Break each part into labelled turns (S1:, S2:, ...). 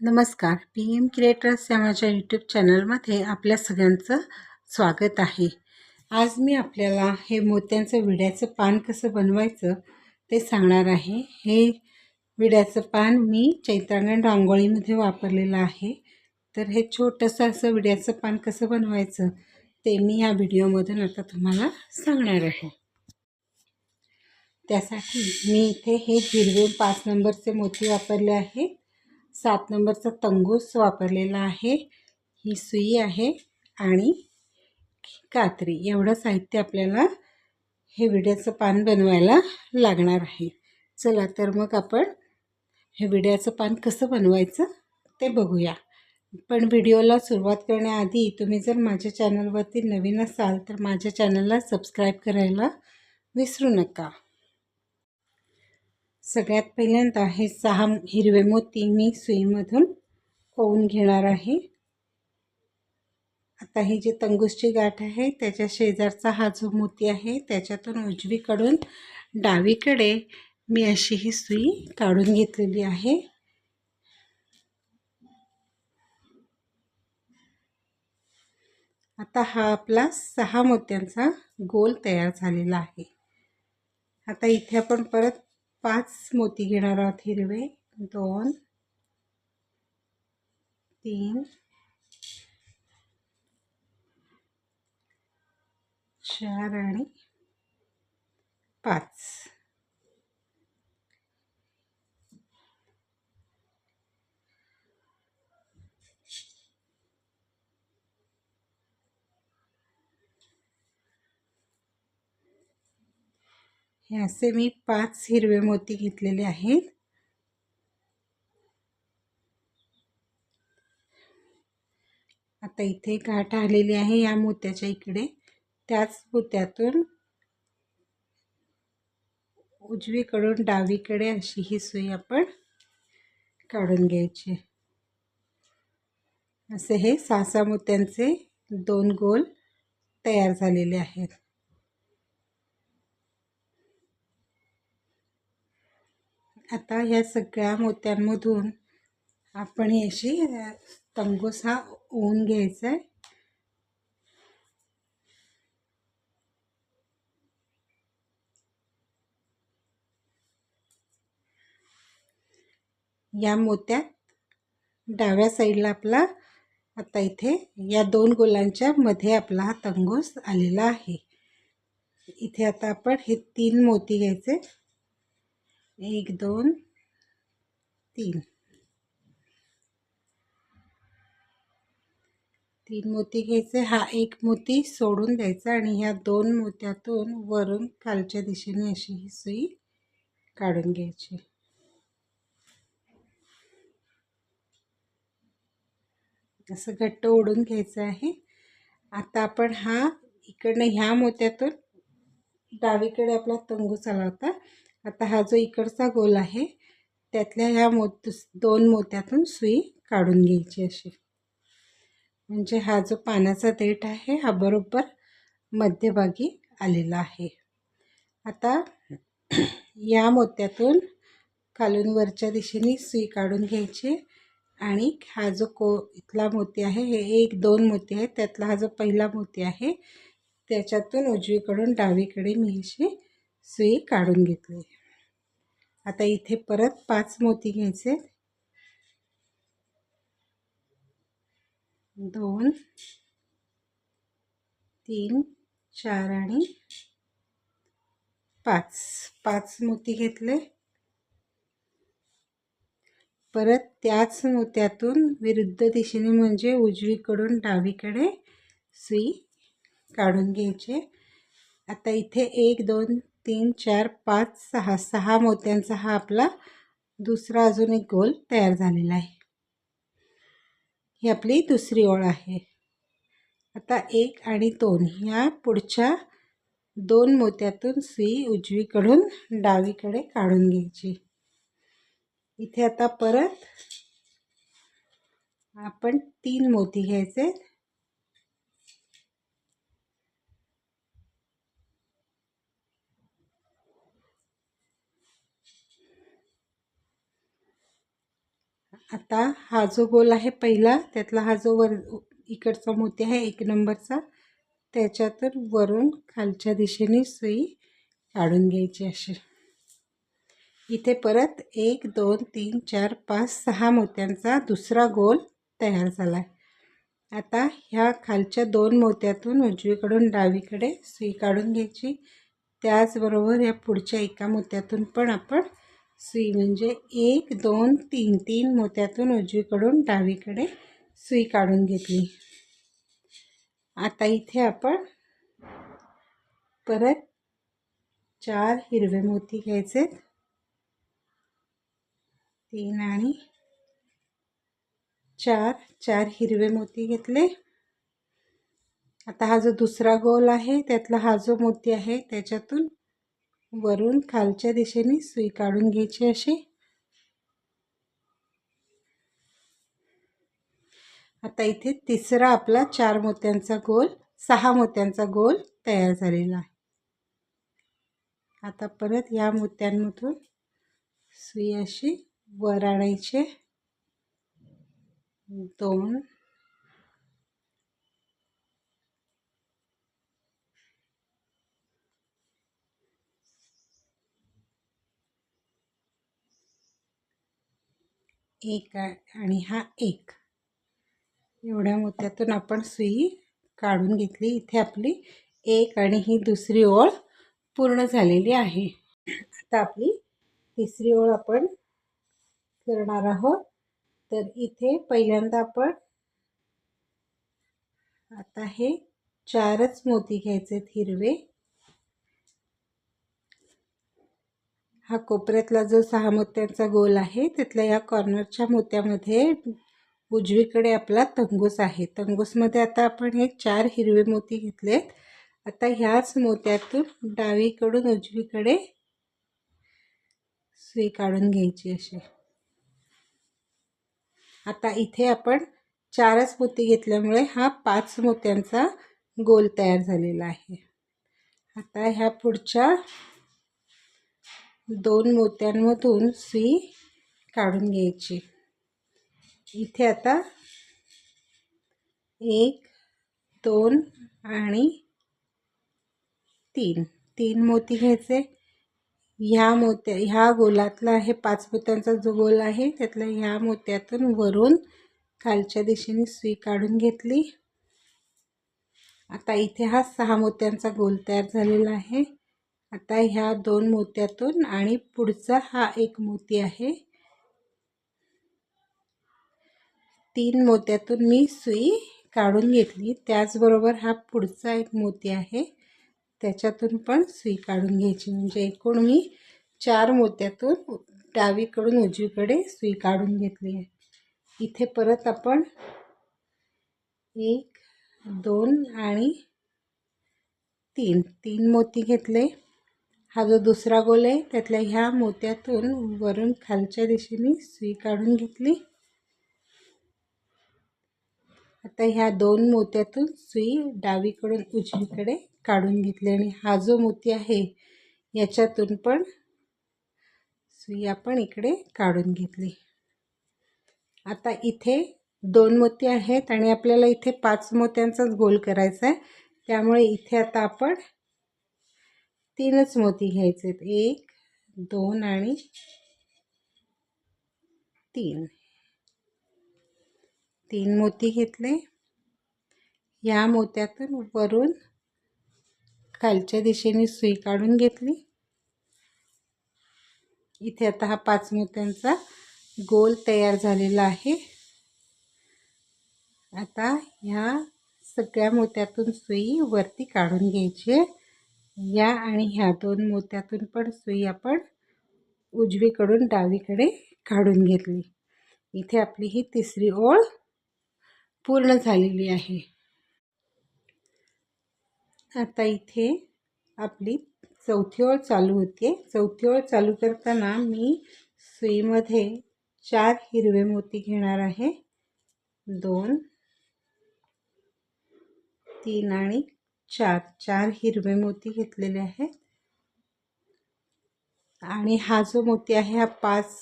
S1: नमस्कार. P M creators या माझ्या यूट्यूब चॅनलमध्ये आपल्या सगळ्यांचं स्वागत आहे. आज मी आपल्याला हे मोत्यांचं विड्याचं पान कसं बनवायचं ते सांगणार आहे. हे विड्याचं पान मी चैत्रांगण रांगोळीमध्ये वापरलेलं आहे. तर हे छोटंसं असं विड्याचं पान कसं बनवायचं ते मी या व्हिडिओमधून आता तुम्हाला सांगणार आहे. त्यासाठी मी इथे हे हिरवे पाच नंबरचे मोती वापरले आहेत सात नंबरचा तंगूस वापरलेला आहे. ही सुई आहे आणि कात्री. एवढं साहित्य आपल्याला हे विड्याचं पान बनवायला लागणार आहे. चला तर मग आपण हे विड्याचं पान कसं बनवायचं ते बघूया. पण व्हिडिओला सुरुवात करण्याआधी तुम्ही जर माझ्या चॅनलवरती नवीन असाल तर माझ्या चॅनलला सबस्क्राईब करायला विसरू नका. सगळ्यात पहिल्यांदा हे सहा हिरवे मोती मी सुईमधून होऊन घेणार आहे. आता ही जी तंगूसची गाठ आहे त्याच्या शेजारचा हा जो मोती आहे त्याच्यातून उजवीकडून डावीकडे मी अशी ही सुई काढून घेतलेली आहे. आता हा आपला सहा मोत्यांचा गोल तयार झालेला आहे. आता इथे आपण परत पाच मोती घेणार आहोत हिरवे. दोन तीन चार आणि पाच. हे असे मी पाच हिरवे मोती घेतलेले आहेत. आता इथे गाठ आलेली आहे या मोत्याच्या इकडे. त्याच मोत्यातून उजवीकडून डावीकडे अशी ही सुई आपण काढून घ्यायची. असे हे सहा सहा मोत्यांचे दोन गोल तयार झालेले आहेत. आता ह्या सगळ्या मोत्यांमधून आपण अशी तंगूस हा ओन घ्यायचा आहे या मोत्यात डाव्या साईडला आपला आता इथे या दोन गोलांच्या मध्ये आपला हा तंगूस आलेला आहे. इथे आता आपण हे तीन मोती घ्यायचे. एक दोन तीन. तीन मोती घ्यायचे हा एक मोती सोडून द्यायचा आणि ह्या दोन मोत्यातून वरून खालच्या दिशेने अशी ही सुई काढून घ्यायची. असं घट्ट ओढून घ्यायचं आहे. आता आपण हा इकडनं ह्या मोत्यातून डावीकडे आपला तंगू चालवता. होता आता हा जो इकडचा गोल आहे त्यातल्या ह्या मोत दोन मोत्यातून सुई काढून घ्यायची अशी. म्हणजे हा जो पानाचा देठ आहे हा बरोबर मध्यभागी आलेला आहे. आता या मोत्यातून खालून वरच्या दिशेने सुई काढून घ्यायची आणि हा जो को इथला मोती आहे हे एक दोन मोती आहे त्यातला हा जो पहिला मोती आहे त्याच्यातून उजवीकडून डावीकडे मी अशी सुई काढून घेतली. आता इथे परत पाच मोती घ्यायचे. दोन तीन चार आणि पाच. पाच मोती घेतले. परत त्याच मोत्यातून विरुद्ध दिशेने म्हणजे उजवीकडून डावीकडे सुई काढून घ्यायचे. आता इथे एक दोन तीन चार पाच सहा. सहा मोत्यांचा हा आपला दुसरा अजून एक गोल तयार झालेला आहे. ही आपली दुसरी ओळ आहे. आता एक आणि दोन ह्या पुढच्या दोन मोत्यातून सुई उजवीकडून डावीकडे काढून घ्यायची. इथे आता परत आपण तीन मोती घ्यायचे. आता हा जो गोल आहे पहिला त्यातला हा जो वर इकडचा मोती आहे एक नंबरचा त्याच्यातून वरून खालच्या दिशेने सुई काढून घ्यायची अशी. इथे परत एक दोन तीन चार पाच सहा मोत्यांचा दुसरा गोल तयार झाला आहे आता ह्या खालच्या दोन मोत्यातून उजवीकडून डावीकडे सुई काढून घ्यायची. त्याचबरोबर या पुढच्या एका मोत्यातून पण आपण सुई म्हणजे एक दोन तीन तीन मोत्यातून उजवीकडून डावीकडे सुई काढून घेतली. आता इथे आपण परत चार हिरवे मोती घ्यायचे. तीन आणि चार चार हिरवे मोती घेतले. आता हा जो दुसरा गोल आहे त्यातला हा जो मोती आहे त्याच्यातून वरून खालच्या दिशेने सुई काढून घ्यायची अशी. आता इथे तिसरा आपला चार मोत्यांचा गोल सहा मोत्यांचा गोल तयार झालेला आहे. आता परत या मोत्यांमधून सुई अशी वर आणायचे. दोन एक आणि हा एक. एवढ्या मोत्यातून आपण सुई काढून घेतली. इथे आपली एक आणि ही दुसरी ओळ पूर्ण झालेली आहे. आता आपली तिसरी ओळ आपण करणार आहोत. तर इथे पहिल्यांदा आपण आता हे चारच मोती घ्यायचे हिरवे. हा कोपऱ्यातला जो सहा मोत्यांचा गोल आहे त्यातल्या या कॉर्नरच्या मोत्यामध्ये उजवीकडे आपला तंगूस आहे. तंगूसमध्ये आता आपण हे चार हिरवे मोती घेतलेत. आता ह्याच मोत्यातून डावीकडून उजवीकडे सुई काढून घ्यायची अशी. आता इथे आपण चारच मोती घेतल्यामुळे हा पाच मोत्यांचा गोल तयार झालेला आहे. आता ह्या पुढच्या दोन मोत्यांमधून सुई काढून घ्यायची. इथे आता एक दोन आणि तीन. तीन मोती घ्यायचे. ह्या मोत्या ह्या गोलातला आहे पाच मोत्यांचा जो गोल आहे त्यातल्या ह्या मोत्यातून वरून खालच्या दिशेने सुई काढून घेतली. आता इथे हा सहा मोत्यांचा गोल तयार झालेला आहे. आता ह्या दोन मोत्यातून आणि पुढचा हा एक मोती आहे. तीन मोत्यातून मी सुई काढून घेतली. त्याचबरोबर हा पुढचा एक मोती आहे. त्याच्यातून पण सुई काढून घ्यायची. म्हणजे एकूण मी चार मोत्यातून डावीकडून उजवीकडे सुई काढून घेतली आहे. इथे परत आपण एक दोन आणि तीन. तीन मोती घेतले. हा जो दुसरा गोल आहे त्यातल्या ह्या मोत्यातून वरून खालच्या दिशेने सुई काढून घेतली. आता ह्या दोन मोत्यातून सुई डावीकडून उजवीकडे काढून घेतली आणि हा जो मोती आहे याच्यातून पण सुई आपण इकडे काढून घेतली. आता इथे दोन मोती आहेत आणि आपल्याला इथे पाच मोत्यांचाच गोल करायचा आहे. त्यामुळे इथे आता आपण तीनच मोती घ्यायचे एक दोन आणि तीन. तीन मोती घेतले. या मोत्यातून वरून खालच्या दिशेने सुई काढून घेतली. इथे आता हा पाच मोत्यांचा गोल तयार झालेला आहे. आता ह्या सगळ्या मोत्यातून सुई वरती काढून घ्यायची आहे. या आणि ह्या दोन मोत्यातून पण सुई आपण उजवीकडून डावीकडे काढून घेतली. इथे आपली ही तिसरी ओळ पूर्ण झालेली आहे. आता इथे आपली चौथी ओळ चालू होते. चौथी ओळ चालू करताना मी सुईमध्ये चार हिरवे मोती घेणार आहे. दोन तीन आणि चार चार हिरवे मोती घेतलेले आहेत. आणि हा जो मोती आहे हा पाच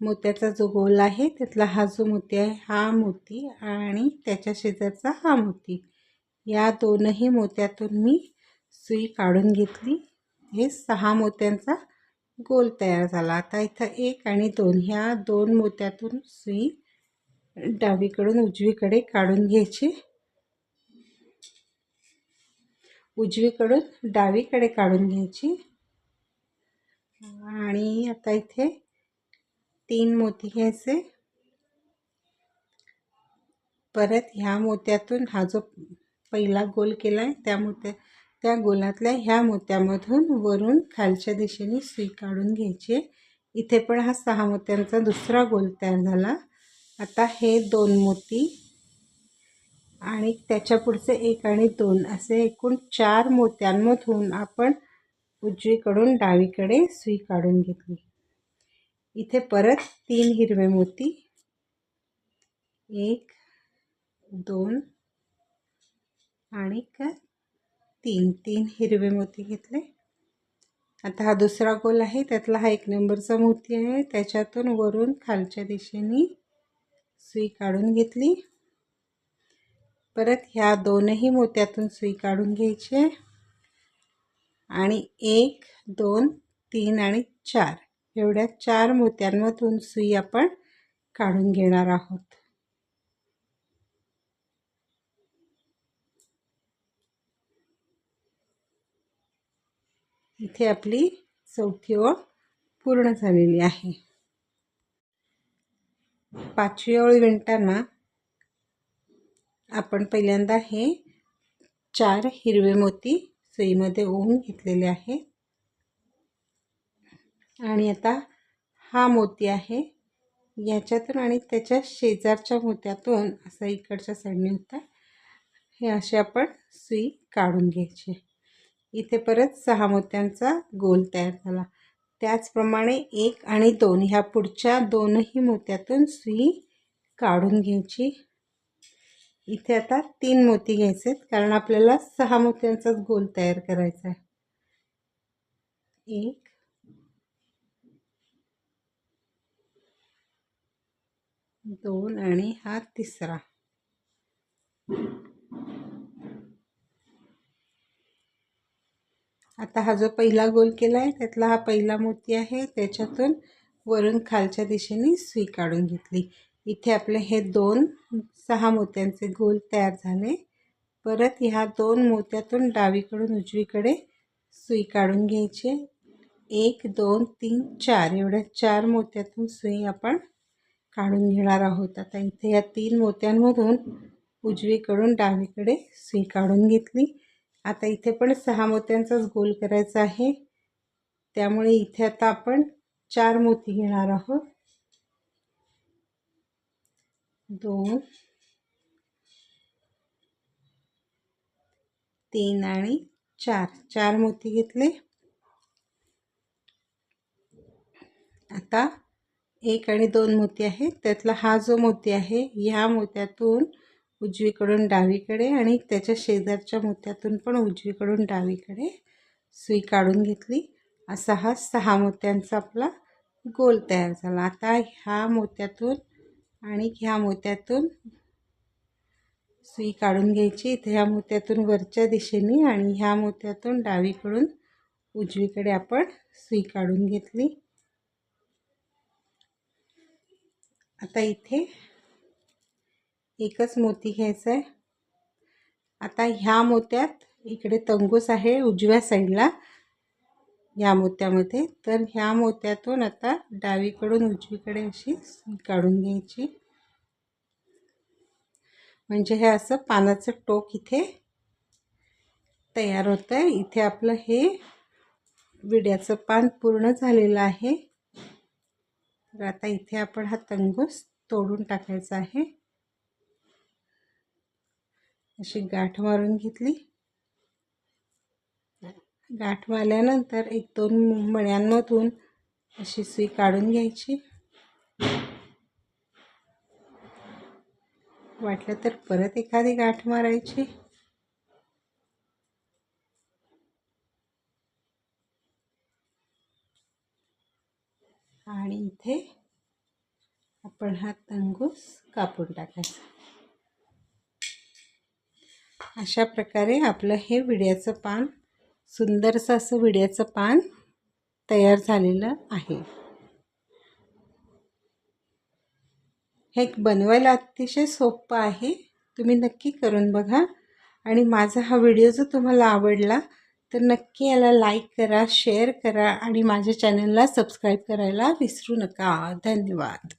S1: मोत्याचा जो गोल आहे त्यातला हा जो मोती आहे हा मोती आणि त्याच्या शेजारचा हा मोती. या दोनही मोत्यातून मी सुई काढून घेतली. हे सहा मोत्यांचा गोल तयार झाला. आता इथं एक आणि दोन ह्या दोन मोत्यातून सुई डावीकडून उजवीकडे काढून घ्यायची. उजवीकडून डावीकडे काढून घ्यायची. आणि आता इथे तीन मोती घ्यायचे. परत ह्या मोत्यातून हा जो पहिला गोल केला आहे त्या मोत्या त्या गोलातल्या ह्या मोत्यामधून वरून खालच्या दिशेने सुई काढून घ्यायची. इथे पण हा सहा मोत्यांचा दुसरा गोल तयार झाला. आता हे दोन मोती आणि त्याच्या पुढचे एक आणि दोन असे एकूण चार मोत्यांमधून आपण उजवीकडून डावीकडे सुई काढून घेतली. इथे परत तीन हिरवे मोती. एक दोन आणि का तीन तीन हिरवे मोती घेतले. आता हा दुसरा गोल आहे. त्यातला हा एक नंबरचा मोती आहे. त्याच्यातून वरून खालच्या दिशेने सुई काढून घेतली. परत ह्या दोनही मोत्यातून सुई काढून घ्यायची आहे. आणि एक दोन तीन आणि चार. एवढ्या चार मोत्यांमधून सुई आपण काढून घेणार आहोत. इथे आपली चौथी ओळ पूर्ण झालेली आहे. पाचवी ओळ विणताना आपण पहिल्यांदा हे चार हिरवे मोती सुईमध्ये ओवून घेतलेले आहे. आणि आता हा मोती आहे. याच्यातून आणि त्याच्या शेजारच्या मोत्यातून असा इकडच्या साईडने होता. हे असे आपण सुई काढून घ्यायची. इथे परत सहा मोत्यांचा गोल तयार झाला. त्याचप्रमाणे एक आणि दोन ह्या पुढच्या दोनही मोत्यातून सुई काढून घ्यायची. इथे आता तीन मोती घ्यायचे कारण आपल्याला सहा मोत्यांचाच गोल तयार करायचा आहे. एक. दोन आणि हा तिसरा. आता हा जो पहिला गोल केला आहे त्यातला हा पहिला मोती आहे त्याच्यातून वरून खालच्या दिशेने सुई काढून घेतली. इथे आपले हे दोन सहा मोत्यांचे गोल तयार झाले. परत ह्या दोन मोत्यातून डावीकडून उजवीकडे सुई काढून घ्यायचे. एक दोन तीन चार. एवढ्या चार मोत्यातून सुई आपण काढून घेणार आहोत. आता इथे या तीन मोत्यांमधून उजवीकडून डावीकडे सुई काढून घेतली. आता इथे पण सहा मोत्यांचाच गोल करायचा आहे. त्यामुळे इथे आता आपण चार मोती घेणार आहोत. दोन तीन आणि चार. चार मोती घेतले. आता एक आणि दोन मोती आहेत. त्यातला हा जो मोती आहे ह्या मोत्यातून उजवीकडून डावीकडे आणि त्याच्या शेजारच्या मोत्यातून पण उजवीकडून डावीकडे सुई काढून घेतली. असा हा सहा मोत्यांचा आपला गोल तयार झाला. आता ह्या मोत्यातून आणि ह्या मोत्यातून सुई काढून घ्यायची. इथे ह्या मोत्यातून वरच्या दिशेने आणि ह्या मोत्यातून डावीकडून उजवीकडे आपण सुई काढून घेतली. आता इथे एकच मोती घ्यायचा आहे आता ह्या मोत्यात इकडे तंगूस आहे उजव्या साईडला. ह्या मोत्यामध्ये. तर ह्या मोत्यातून आता डावीकडून उजवीकडे अशी काढून घ्यायची. म्हणजे हे असं पानाचं टोक इथे तयार होतं आहे इथे आपलं हे विड्याचं पान पूर्ण झालेलं आहे. तर आता इथे आपण हा तंगूस तोडून टाकायचा आहे. अशी गाठ मारून घेतली. गाठ मारल्यानंतर एक दोन मण्यांमधून अशी सुई काढून घ्यायची. वाटलं तर परत एखादी गाठ मारायची. आणि इथे आपण हा तंगूस कापून टाकायचा. अशा प्रकारे आपलं हे विड्याचं पान सुंदरसं असं विड्याचं पान तयार झालेलं आहे. हे बनवायला अतिशय सोपं आहे. तुम्ही नक्की करून बघा. आणि माझा हा व्हिडिओ जर तुम्हाला आवडला तर नक्की याला लाईक करा शेअर करा आणि माझ्या चॅनलला सबस्क्राईब करायला विसरू नका. धन्यवाद.